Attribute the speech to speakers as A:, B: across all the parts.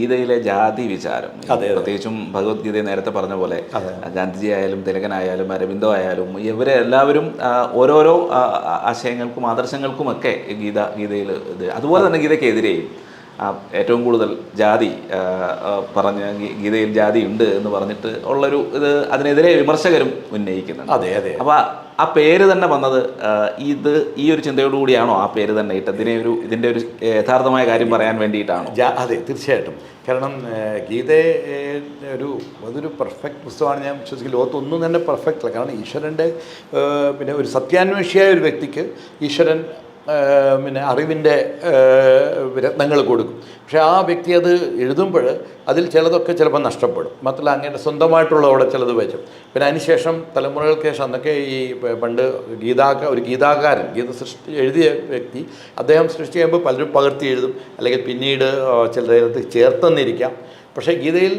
A: ഗീതയിലെ ജാതി വിചാരം. പ്രത്യേകിച്ചും ഭഗവത്ഗീത നേരത്തെ പറഞ്ഞ പോലെ ഗാന്ധിജി ആയാലും തിലകനായാലും അരവിന്ദോ ആയാലും ഇവരെ എല്ലാവരും ഓരോരോ ആശയങ്ങൾക്കും ആദർശങ്ങൾക്കുമൊക്കെ ഗീത ഗീതയിൽ ഇത് അതുപോലെ തന്നെ ഗീതയ്ക്കെതിരെയും ഏറ്റവും കൂടുതൽ ജാതി പറഞ്ഞ ഗീതയിൽ ജാതി ഉണ്ട് എന്ന് പറഞ്ഞിട്ട് ഉള്ളൊരു ഇത് അതിനെതിരെ വിമർശകരും ഉന്നയിക്കുന്നുണ്ട്.
B: അതെ അതെ.
A: അപ്പൊ ആ പേര് തന്നെ വന്നത് ഇത് ഈ ഒരു ചിന്തയോടുകൂടിയാണോ ആ പേര് തന്നെ ഇട്ട് ഇതിനെ ഒരു ഇതിന്റെ ഒരു യഥാർത്ഥമായ കാര്യം പറയാൻ വേണ്ടിയിട്ടാണോ?
B: അതെ തീർച്ചയായിട്ടും. കാരണം ഗീതയെ ഒരു അതൊരു പെർഫെക്റ്റ് പുസ്തകമാണ്. ഞാൻ വിശ്വസിക്കുന്നത് ലോകത്തൊന്നും തന്നെ പെർഫെക്റ്റ് അല്ല. കാരണം ഈശ്വരന്റെ പിന്നെ ഒരു സത്യാന്വേഷിയായ ഒരു വ്യക്തിക്ക് ഈശ്വരൻ പിന്നെ അറിവിന്റെ രത്നങ്ങൾ കൊടുക്കും. പക്ഷേ ആ വ്യക്തി അത് എഴുതുമ്പോൾ അതിൽ ചിലതൊക്കെ ചിലപ്പോൾ നഷ്ടപ്പെടും. മാത്രമല്ല അങ്ങയുടെ സ്വന്തമായിട്ടുള്ള അവിടെ ചിലത് വരും പിന്നെ അതിനുശേഷം തലമുറകൾക്ക് ശേഷം അന്നൊക്കെ ഈ പണ്ട് ഗീതാക ഒരു ഗീതാകാരൻ ഗീത സൃഷ്ടി എഴുതിയ വ്യക്തി അദ്ദേഹം സൃഷ്ടി ചെയ്യുമ്പോൾ പലരും പകർത്തി എഴുതും. അല്ലെങ്കിൽ പിന്നീട് ചില ചേർത്തെന്നിരിക്കാം. പക്ഷേ ഗീതയിൽ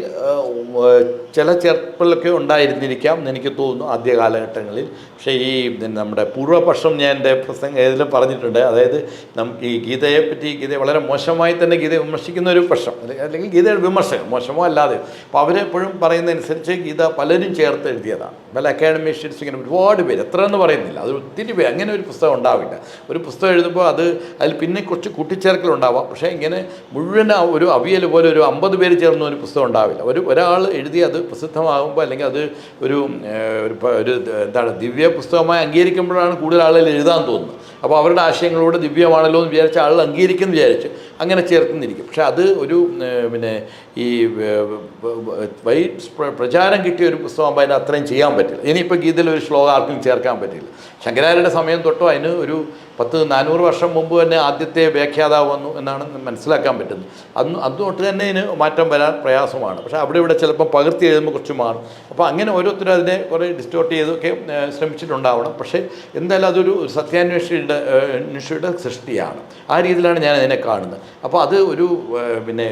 B: ചില ചേർപ്പലൊക്കെ ഉണ്ടായിരുന്നിരിക്കാം എനിക്ക് തോന്നുന്നു ആദ്യ കാലഘട്ടങ്ങളിൽ പക്ഷേ ഈ നമ്മുടെ പൂർവപക്ഷം ഞാൻ എന്റെ പ്രസംഗം ഏതിലും പറഞ്ഞിട്ടുണ്ട്. അതായത് നമുക്ക് ഈ ഗീതയെപ്പറ്റി ഗീതയെ വളരെ മോശമായി തന്നെ ഗീതയെ വിമർശിക്കുന്ന ഒരു പ്രശ്നം അല്ലെങ്കിൽ ഗീതയുടെ വിമർശകം മോശമോ അല്ലാതെ അപ്പോൾ അവരെപ്പോഴും പറയുന്നതനുസരിച്ച് ഗീത പലരും ചേർത്ത് എഴുതിയതാണ്. പല അക്കാഡമിഷ്യൻസ് ഇങ്ങനെ ഒരുപാട് പേര് എത്ര എന്ന് പറയുന്നില്ല. അത് ഒത്തിരി പേര് അങ്ങനെ ഒരു പുസ്തകം ഉണ്ടാവില്ല. ഒരു പുസ്തകം എഴുതുമ്പോൾ അത് അതിൽ പിന്നെ കുറച്ച് കൂട്ടിച്ചേർക്കലുണ്ടാവാം. പക്ഷേ ഇങ്ങനെ മുഴുവൻ ഒരു അവിയൽ പോലെ ഒരു അമ്പത് പേര് ചേർന്ന ഒരു പുസ്തകം ഉണ്ടാവില്ല. ഒരു ഒരാൾ എഴുതി അത് പ്രസിദ്ധമാകുമ്പോൾ അല്ലെങ്കിൽ അത് ഒരു ഒരു എന്താണ് ദിവ്യ പുസ്തകമായി അംഗീകരിക്കുമ്പോഴാണ് കൂടുതൽ ആളുകൾ എഴുതാൻ തോന്നുന്നത്. അപ്പോൾ അവരുടെ ആശയങ്ങളോട് ദിവ്യമാണല്ലോ എന്ന് വിചാരിച്ച ആൾ അംഗീകരിക്കുന്നു വിചാരിച്ച് അങ്ങനെ ചേർത്തുന്നിരിക്കും പക്ഷെ അത് ഒരു പിന്നെ ഈ വൈ പ്രചാരം കിട്ടിയ ഒരു പുസ്തകമാകുമ്പോൾ അതിന് അത്രയും ചെയ്യാൻ പറ്റില്ല. ഇനിയിപ്പോൾ ഗീതയിൽ ഒരു ശ്ലോകം ആർക്കും ചേർക്കാൻ പറ്റില്ല. ശങ്കരാചാര്യ സമയം തൊട്ടോ അതിന് ഒരു പത്ത് നാനൂറ് വർഷം മുമ്പ് തന്നെ ആദ്യത്തെ വ്യാഖ്യാതാവ് വന്നു എന്നാണ് മനസ്സിലാക്കാൻ പറ്റുന്നത്. അന്ന് അതുകൊണ്ട് തന്നെ ഇതിന് മാറ്റം വരാൻ പ്രയാസമാണ്. പക്ഷേ അവിടെ ഇവിടെ ചിലപ്പോൾ പകർത്തി എഴുതുമ്പോൾ കുറച്ച് മാറും. അപ്പോൾ അങ്ങനെ ഓരോരുത്തരും അതിനെ കുറേ ഡിസ്റ്റോർട്ട് ചെയ്തൊക്കെ ശ്രമിച്ചിട്ടുണ്ടാവണം. പക്ഷേ എന്തായാലും അതൊരു സത്യാന്വേഷിയുടെ അന്വേഷിയുടെ സൃഷ്ടിയാണ്. ആ രീതിയിലാണ് ഞാൻ അതിനെ കാണുന്നത്. അപ്പോൾ അത് ഒരു പിന്നെ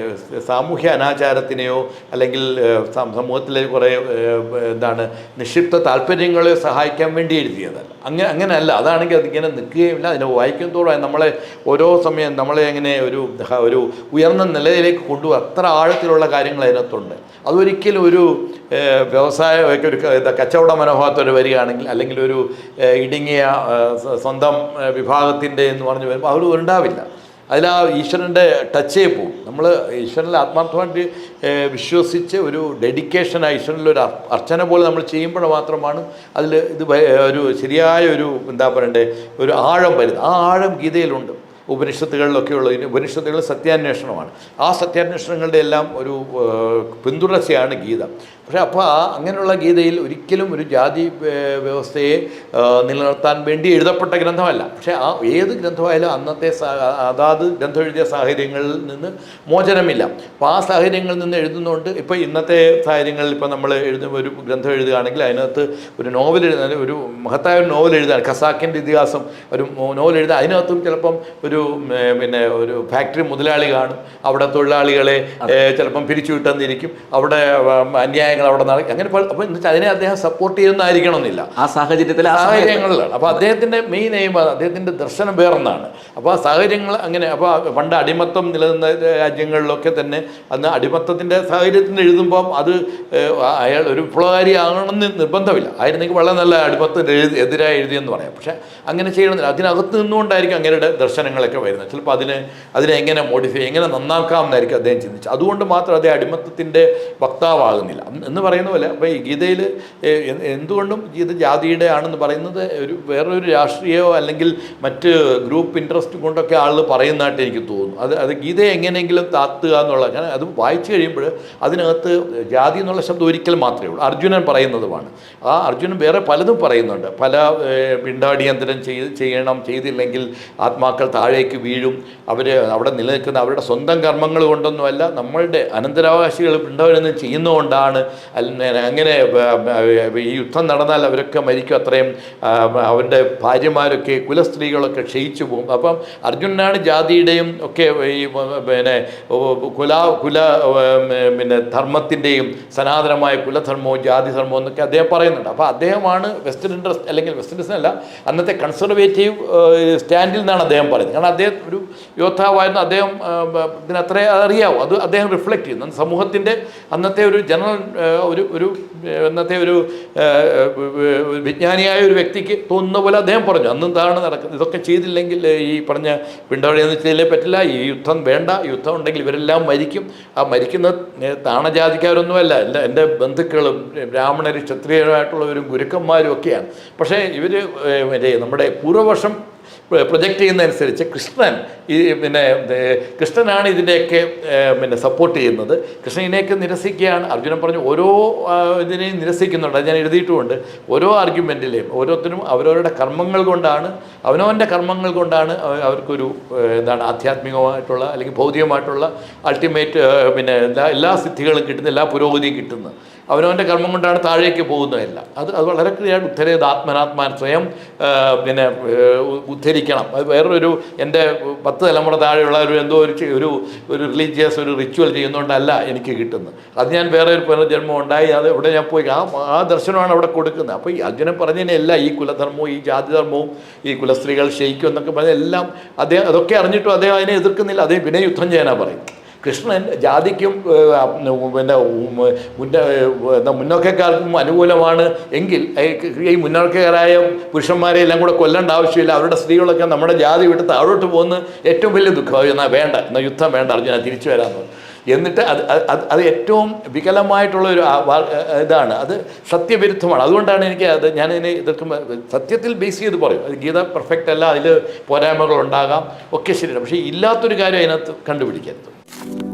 B: സാമൂഹ്യ അനാചാരത്തിനെയോ അല്ലെങ്കിൽ സമൂഹത്തിലെ കുറേ എന്താണ് നിക്ഷിപ്ത താല്പര്യങ്ങളെ സഹായിക്കാൻ വേണ്ടി എഴുതിയതല്ല. അങ്ങനെ അങ്ങനെയല്ല. അതാണെങ്കിൽ അതിങ്ങനെ നിൽക്കുകയുമില്ല അതിനെ വായിക്കും തോറും നമ്മളെ ഓരോ സമയം നമ്മളെ എങ്ങനെ ഒരു ഒരു ഉയർന്ന നിലയിലേക്ക് കൊണ്ടുപോകും അത്ര ആഴത്തിലുള്ള കാര്യങ്ങൾ അതിനകത്തുണ്ട്. അതൊരിക്കലും ഒരു വ്യവസായമൊക്കെ ഒരു കച്ചവട മനോഭാവത്തോടെ വരികയാണെങ്കിൽ അല്ലെങ്കിൽ ഒരു ഇടുങ്ങിയ സ്വന്തം വിഭാഗത്തിന്റെ എന്ന് പറഞ്ഞു വരുമ്പോൾ അവർ ഉണ്ടാവില്ല. അതിൽ ആ ഈശ്വരന്റെ ടച്ചേ പോവും നമ്മൾ ഈശ്വരനിൽ ആത്മാർത്ഥമായിട്ട് വിശ്വസിച്ച് ഒരു ഡെഡിക്കേഷൻ ആ ഈശ്വരനിൽ അർച്ചന പോലെ നമ്മൾ ചെയ്യുമ്പോൾ മാത്രമാണ് അതിൽ ഇത് ഒരു ശരിയായ ഒരു എന്താ പറയണ്ടേ ഒരു ആഴം വരുന്നത്. ആ ആഴം ഗീതയിലുണ്ട്. ഉപനിഷത്തുകളിലൊക്കെയുള്ള ഉപനിഷത്തുകൾ സത്യാന്വേഷണമാണ്. ആ സത്യാന്വേഷണങ്ങളുടെ എല്ലാം ഒരു പിന്തുടർച്ചയാണ് ഗീത. പക്ഷേ അപ്പോൾ അങ്ങനെയുള്ള ഗീതയിൽ ഒരിക്കലും ഒരു ജാതി വ്യവസ്ഥയെ നിലനിർത്താൻ വേണ്ടി എഴുതപ്പെട്ട ഗ്രന്ഥമല്ല. പക്ഷേ ആ ഏത് ഗ്രന്ഥമായാലും അന്നത്തെ അതാത് ഗ്രന്ഥം എഴുതിയ സാഹചര്യങ്ങളിൽ നിന്ന് മോചനമില്ല. അപ്പോൾ ആ സാഹചര്യങ്ങളിൽ നിന്ന് എഴുതുന്നതുകൊണ്ട് ഇപ്പോൾ ഇന്നത്തെ സാഹചര്യങ്ങളിൽ ഇപ്പോൾ നമ്മൾ എഴുതുന്ന ഒരു ഗ്രന്ഥം എഴുതുകയാണെങ്കിൽ അതിനകത്ത് ഒരു നോവൽ എഴുതാൻ ഒരു മഹത്തായ ഒരു നോവൽ എഴുതാൻ ഖസാക്കിന്റെ ഇതിഹാസം ഒരു നോവൽ എഴുതാൻ അതിനകത്തും ചിലപ്പം ഒരു ഏ, പിന്നെ ഒരു ഫാക്ടറി മുതലാളി കാണും. അവിടെ തൊഴിലാളികളെ ചിലപ്പം പിരിച്ചു വിട്ടെന്നിരിക്കും. അവിടെ അന്യായങ്ങൾ അവിടെ നടക്കും അങ്ങനെ അപ്പോൾ എന്നുവെച്ചാൽ അതിനെ അദ്ദേഹം സപ്പോർട്ട് ചെയ്യുന്നതായിരിക്കണം എന്നില്ല
A: ആ സാഹചര്യത്തിൽ ആ
B: സാഹചര്യങ്ങളിലാണ്. അപ്പോൾ അദ്ദേഹത്തിന്റെ മെയിൻ എയിം അദ്ദേഹത്തിന്റെ ദർശനം വേറൊന്നാണ്. അപ്പോൾ ആ സാഹചര്യങ്ങൾ അങ്ങനെ അപ്പോൾ പണ്ട് അടിമത്തം നിലനിന്ന രാജ്യങ്ങളിലൊക്കെ തന്നെ അന്ന് അടിമത്തത്തിന്റെ സാഹചര്യത്തിന് എഴുതുമ്പം അത് അയാൾ ഒരു വിപ്ലവകാരി ആകണമെന്ന് നിർബന്ധമില്ല. ആയിരുന്നെങ്കിൽ വളരെ നല്ല അടിമത്തത്തിന് എഴുതി എതിരായി എഴുതിയെന്ന് പറയാം. പക്ഷേ അങ്ങനെ ചെയ്യണമെന്നില്ല. അതിനകത്ത് നിന്നുകൊണ്ടായിരിക്കും അങ്ങനെയുടെ ദർശനങ്ങളൊക്കെ വരുന്നത്. ചിലപ്പോൾ അതിനെ അതിനെ എങ്ങനെ മോഡിഫൈ എങ്ങനെ നന്നാക്കാം എന്നായിരിക്കും അദ്ദേഹം ചിന്തിച്ചത്. അതുകൊണ്ട് മാത്രം അദ്ദേഹം അടിമത്തത്തിന്റെ വക്താവാകുന്നില്ല. എന്ന് പറയുന്ന പോലെ അപ്പോൾ ഈ ഗീതയിൽ എന്തുകൊണ്ടും ഗീത ജാതിയുടെ ആണെന്ന് പറയുന്നത് ഒരു വേറൊരു രാഷ്ട്രീയമോ അല്ലെങ്കിൽ മറ്റ് ഗ്രൂപ്പ് ഇൻട്രസ്റ്റ് കൊണ്ടൊക്കെ ആളുകൾ പറയുന്നതായിട്ട് എനിക്ക് തോന്നുന്നു. അത് അത് ഗീതയെ എങ്ങനെയെങ്കിലും താത്തുക എന്നുള്ള കാരണം അത് വായിച്ചു കഴിയുമ്പോൾ അതിനകത്ത് ജാതി എന്നുള്ള ശബ്ദം ഒരിക്കൽ മാത്രമേ ഉള്ളൂ. അർജുനൻ പറയുന്നതുമാണ്. ആ അർജുനൻ വേറെ പലതും പറയുന്നുണ്ട്. പല പിണ്ടാടിയന്തരം ചെയ്യണം ചെയ്തില്ലെങ്കിൽ ആത്മാക്കൾ താഴേക്ക് വീഴും. അവർ അവിടെ നിലനിൽക്കുന്ന അവരുടെ സ്വന്തം കർമ്മങ്ങൾ കൊണ്ടൊന്നുമല്ല നമ്മളുടെ അനന്തരാവകാശികൾ പിണ്ടവരൊന്നും ചെയ്യുന്നതുകൊണ്ടാണ്. അങ്ങനെ ഈ യുദ്ധം നടന്നാൽ അവരൊക്കെ മരിക്കും അത്രയും അവരുടെ ഭാര്യമാരൊക്കെ കുലസ്ത്രീകളൊക്കെ ക്ഷയിച്ചു പോകും. അപ്പം അർജുനനാണ് ജാതിയുടെയും ഒക്കെ ഈ പിന്നെ കുല കുല പിന്നെ ധർമ്മത്തിന്റെയും സനാതനമായ കുലധർമ്മവും ജാതി ധർമ്മവും എന്നൊക്കെ അദ്ദേഹം പറയുന്നുണ്ട്. അപ്പോൾ അദ്ദേഹമാണ് വെസ്റ്റേൺ ഇൻട്രസ്റ്റ് അല്ലെങ്കിൽ വെസ്റ്റേൺ ഇൻട്രസ്റ്റ് അല്ല അന്നത്തെ കൺസർവേറ്റീവ് സ്റ്റാൻഡിൽ നിന്നാണ് അദ്ദേഹം പറയുന്നത്. കാരണം അദ്ദേഹം ഒരു യോദ്ധാവായിരുന്നു. അദ്ദേഹം പിന്നെ അത്രേ അറിയാവൂ. അത് അദ്ദേഹം റിഫ്ലക്റ്റ് ചെയ്യുന്നു. സമൂഹത്തിന്റെ അന്നത്തെ ഒരു ജനറൽ ഒരു ഒരു അന്നത്തെ ഒരു വിജ്ഞാനിയായ ഒരു വ്യക്തിക്ക് തോന്നുന്ന പോലെ അദ്ദേഹം പറഞ്ഞു. അന്ന് എന്താണ് നടക്കുന്നത്? ഇതൊക്കെ ചെയ്തില്ലെങ്കിൽ ഈ പറഞ്ഞ പിണ്ടവഴി ചെയ്തില്ലേ പറ്റില്ല. ഈ യുദ്ധം വേണ്ട. യുദ്ധം ഉണ്ടെങ്കിൽ ഇവരെല്ലാം മരിക്കും. ആ മരിക്കുന്ന താണജാതിക്കാരൊന്നുമല്ല. എല്ലാ എന്റെ ബന്ധുക്കളും ബ്രാഹ്മണർ ക്ഷത്രിയരായിട്ടുള്ളവരും ഗുരുക്കന്മാരും ഒക്കെയാണ്. പക്ഷേ ഇവർ നമ്മുടെ പൂർവവർഷം പ്രൊജക്റ്റ് ചെയ്യുന്നതനുസരിച്ച് കൃഷ്ണൻ ഈ പിന്നെ കൃഷ്ണനാണ് ഇതിന്റെയൊക്കെ പിന്നെ സപ്പോർട്ട് ചെയ്യുന്നത്. കൃഷ്ണൻ ഇതിനെയൊക്കെ നിരസിക്കുകയാണ്. അർജുനൻ പറഞ്ഞു ഓരോ ഇതിനെയും നിരസിക്കുന്നുണ്ട്. അത് ഞാൻ എഴുതിയിട്ടുമുണ്ട്. ഓരോ ആർഗ്യുമെന്റിലെയും ഓരോരുത്തരും അവരവരുടെ കർമ്മങ്ങൾ കൊണ്ടാണ് അവനവന്റെ കർമ്മങ്ങൾ കൊണ്ടാണ് അവർക്കൊരു എന്താണ് ആധ്യാത്മികമായിട്ടുള്ള അല്ലെങ്കിൽ ഭൗതികമായിട്ടുള്ള അൾട്ടിമേറ്റ് പിന്നെ എല്ലാ എല്ലാ സിദ്ധികളും കിട്ടുന്ന എല്ലാ പുരോഗതിയും കിട്ടുന്നത് അവനവന്റെ കർമ്മം കൊണ്ടാണ് താഴേക്ക് പോകുന്നതല്ല. അത് അത് വളരെ ക്ലിയർ ഉത്തരേത് ആത്മനാത്മാൻ സ്വയം പിന്നെ ഉദ്ധരിക്കണം. അത് വേറൊരു എന്റെ പത്ത് തലമുറ താഴെയുള്ള ഒരു എന്തോ ഒരു ഒരു ഒരു റിലീജിയസ് ഒരു റിച്വൽ ചെയ്യുന്നതുകൊണ്ടല്ല എനിക്ക് കിട്ടുന്നത്. അത് ഞാൻ വേറെ ഒരു പുനർജന്മം ഉണ്ടായി അത് ഇവിടെ ഞാൻ പോയി ആ ആ ദർശനമാണ് അവിടെ കൊടുക്കുന്നത്. അപ്പോൾ ഈ അർജുനൻ പറഞ്ഞതിനെല്ലാം ഈ കുലധർമ്മവും ഈ ജാതിധർമ്മവും ഈ കുലസ്ത്രീകൾ ക്ഷയിക്കും എന്നൊക്കെ പറഞ്ഞ എല്ലാം അദ്ദേഹം അതൊക്കെ അറിഞ്ഞിട്ടും അദ്ദേഹം അതിനെ എതിർക്കുന്നില്ല. അദ്ദേഹം പിന്നെ യുദ്ധം ചെയ്യാനാണ് പറയും കൃഷ്ണൻ ജാതിക്കും പിന്നെ എന്താ മുന്നോക്കക്കാർക്കും അനുകൂലമാണ്. എങ്കിൽ ഈ മുന്നോക്കക്കാരായ പുരുഷന്മാരെ എല്ലാം കൂടെ കൊല്ലേണ്ട ആവശ്യമില്ല. അവരുടെ സ്ത്രീകളൊക്കെ നമ്മുടെ ജാതി വിട്ട് താഴോട്ട് പോകുന്ന ഏറ്റവും വലിയ ദുഃഖമായി എന്നാൽ വേണ്ട. എന്നാൽ യുദ്ധം വേണ്ട അർജുന തിരിച്ചു വരാമെന്ന് എന്നിട്ട് അത് അത് അത് ഏറ്റവും വികലമായിട്ടുള്ള ഒരു ഇതാണ്. അത് സത്യവിരുദ്ധമാണ്. അതുകൊണ്ടാണ് എനിക്ക് അത് ഞാൻ ഇതിനെ എതിർക്കുമ്പോൾ സത്യത്തിൽ ബേസ് ചെയ്ത് പറയും. അത് ഗീത പെർഫെക്റ്റ് അല്ല അതിൽ പോരായ്മകൾ ഉണ്ടാകാം ഒക്കെ ശരിയാണ്. പക്ഷേ ഇല്ലാത്തൊരു കാര്യം അതിനകത്ത് കണ്ടുപിടിക്കരുത്. you